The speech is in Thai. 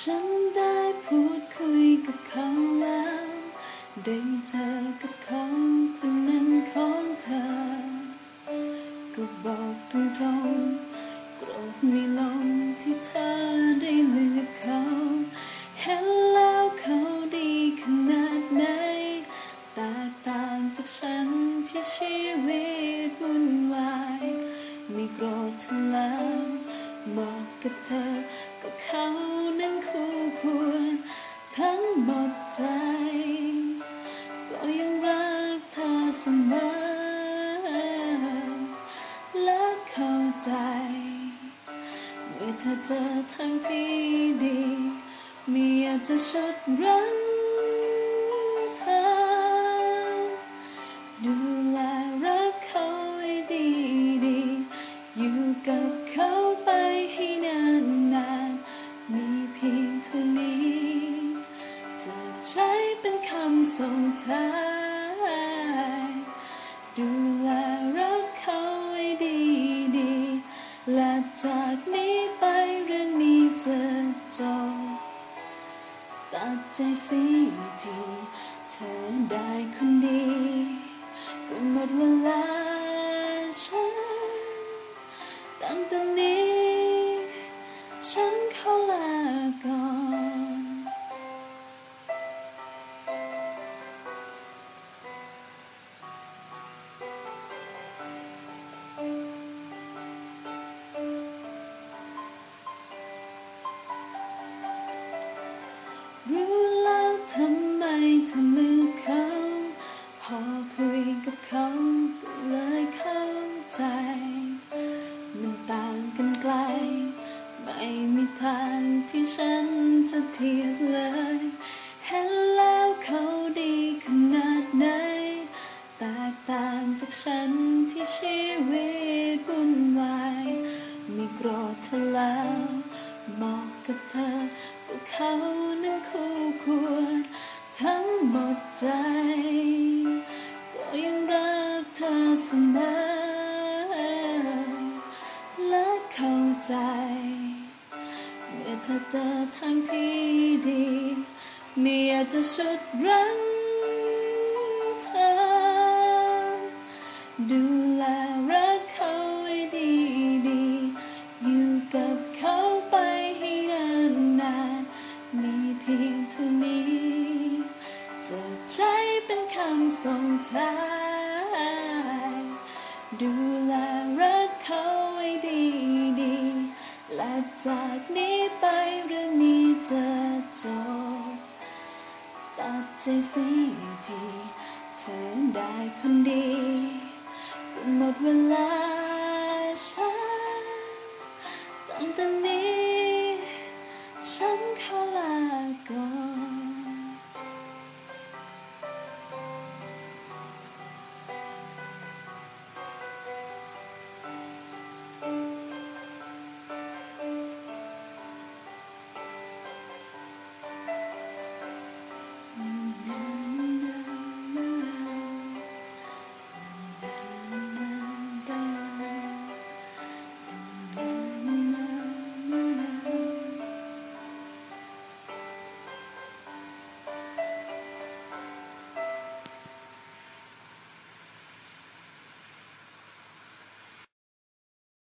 ฉันได้พูดคุยกับเขาแล้ว ได้เจอกับเขาคนนั้นของเธอ ก็บอกตรงๆโกรธไม่ลงที่เธอได้เลือกเขา เห็นแล้วเขาดีขนาดไหน แตกต่างจากฉันที่ชีวิตวุ่นวาย ไม่โกรธเธอแล้ว บอกกับเธอ ก็เขานั้นคู่ควร ทั้งหมดใจ ก็ยังรักเธอเสมอ และเข้าใจ เมื่อเธอเจอทางที่ดี ไม่อยากจะชดรั้ง ใช้เป็นคำส่งท้าย ดูแลรักเขาให้ดีดีและจากนี้ไปเรื่องนี้จะจบตัดใจสีทีเธอได้คนดีก็หมดเวลาฉันตั้งแต่นี้ฉัน รู้แล้วทำไมเธอลือกเขา พอคุยกับเขาก็เลยเข้าใจ มันต่างกันไกล ไม่มีทางที่ฉันจะเทียบเลย เห็นแล้วเขาดีขนาดไหน แตกต่างจากฉันที่ชีวิตวุ่นวายไม่โกรธเธอแล้ว บอกกับเธอ ก็เขานั้นคู่ควร ทั้งหมดใจ ก็ยังรักเธอเสมอ และเข้าใจ เมื่อเธอเจอทางที่ดีไม่อยากจะชุดรั้งเธอดู ส่งท้าย ดูแลรักเขาให้ดีดีและจากนี้ไปเรื่องนี้จะจบตัดใจสีที เธอได้คนดีก็หมดเวลา